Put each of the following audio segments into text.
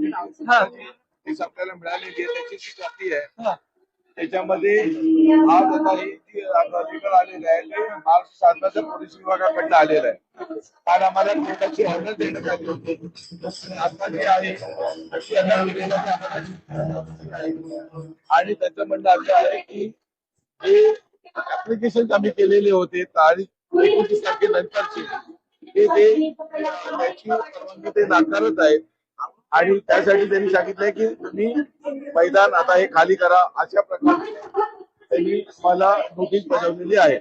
Notice आपल्याला मिळालेली आहे त्याची जी कॉपी आहे त्याच्यामध्ये आज आता ही जी आलेलं आहे ते महाराष्ट्र शासनाच्या पोलीस विभागाकडनं आलेलं आहे. काल आम्हाला कोर्टाची ऑर्डर देण्यात आली होती. आता जी आहे दिलेली आहे. आणि त्याचं म्हणणं असं आहे की जे ऍप्लिकेशन आम्ही केलेले होते तारीख एकोणतीस तारखेनंतरचे ते ते त्याची ते नाकारत आहेत आणि त्यासाठी त्यांनी सांगितलंय की तुम्ही मैदान आता हे खाली करा अशा प्रकारे त्यांनी मला नोटीस बजावलेली आहे.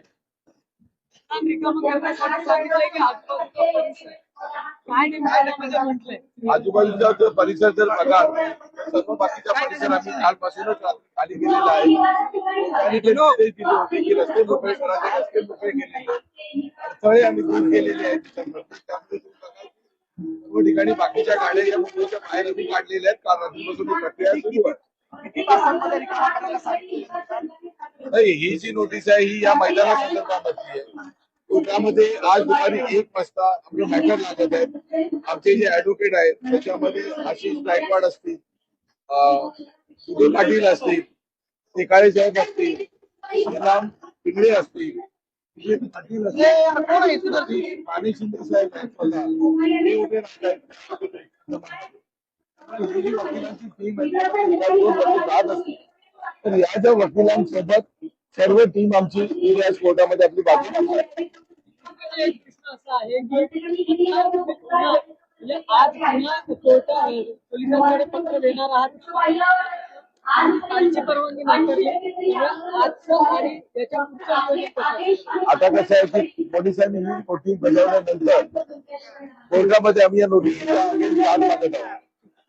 आजूबाजूचा परिसर जर बघा सर्व बाकीचा परिसर आम्ही कालपासूनच खाली गेलेला आहे. आणि ते निर्देश दिले होते की रस्ते मोकळे करा ते रस्ते मोकळे केलेले. अडथळे आम्ही दूर केलेले आहेत त्याच्यामध्ये. त्यामुळे तुम्ही बघाल सर्व ठिकाणी बाकीच्या गाड्या या मुंबईच्या बाहेर आम्ही काढलेल्या आहेत. कारण रात्रीपासून ही प्रक्रिया सुरू आहे. नाही ही जी नोटीस आहे ही या मैदाना संदर्भामधली आहे. कोर्टामध्ये आज दुपारी एक वाजता आपलं मॅटर लागत आहे. आमचे जे ऍडव्होकेट आहेत त्याच्यामध्ये आशिष गायकवाड असतील पाटील असतील शेकाळे साहेब असतील श्रीराम पिंगळे असतील पाटील असतील माने शिंदे साहेब वकिलांची टीम जात असते तर या ज्या वकिलांसोबत सर्व टीम आमची आज कोर्टामध्ये आपली बाजू असा आहे की आज म्हणजे आज पुन्हा कोर्ट पोलिसांकडे पत्र देणार आहात. परवानगी नाकारली. आजचं आणि त्याच्या आता कसं आहे की पोलिसांनी ही नोटीस बजावल्यानंतर कोर्टामध्ये आम्ही या नोटीसचा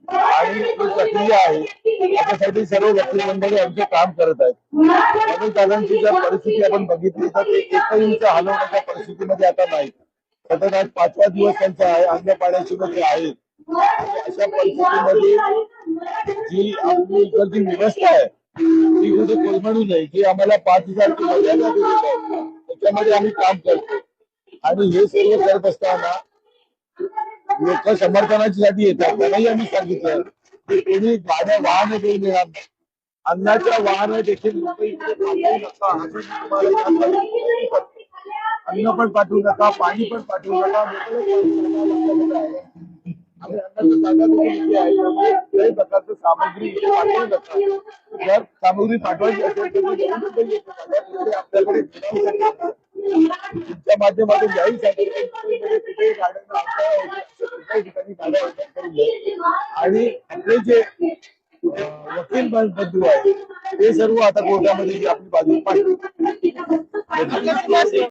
आणि प्रक्रिया आहे त्याच्यासाठी सर्व वकील मंडळी आमचे काम करत आहेत. म्हणून दादांची जर परिस्थिती आपण बघितली तर एकही हलवण्याच्या परिस्थितीमध्ये आता नाही सतत आज पाचवा दिवस त्यांचा आहे. अन्न पाण्याची मध्ये आहे. अशा परिस्थितीमध्ये जी आपली इकडची व्यवस्था आहे ती कुठे कोलमडू नये. की आम्हाला पाच हजारची मर्यादा दिलेली आहे त्याच्यामध्ये आम्ही काम करतो. आणि हे सर्व करत असताना लोक समर्थनाच्यासाठी येतात. त्यांनाही आम्ही सांगितलं की कोणी गाड्या वाहन देऊन येणार नाही. अन्नाच्या वाहन देखील लोक अन्न पण पाठवू नका पाणी पण पाठवू नका. कुठल्याही प्रकारचं सामग्री पाठवू नका. जर सामग्री पाठवायची असेल तर आपल्याकडे तुमच्या माध्यमातून जाहीरसाठी आणि आपले जे वकील बंधू आहे ते सर्व आता कोर्टामध्ये आपली बाजू मांडतील.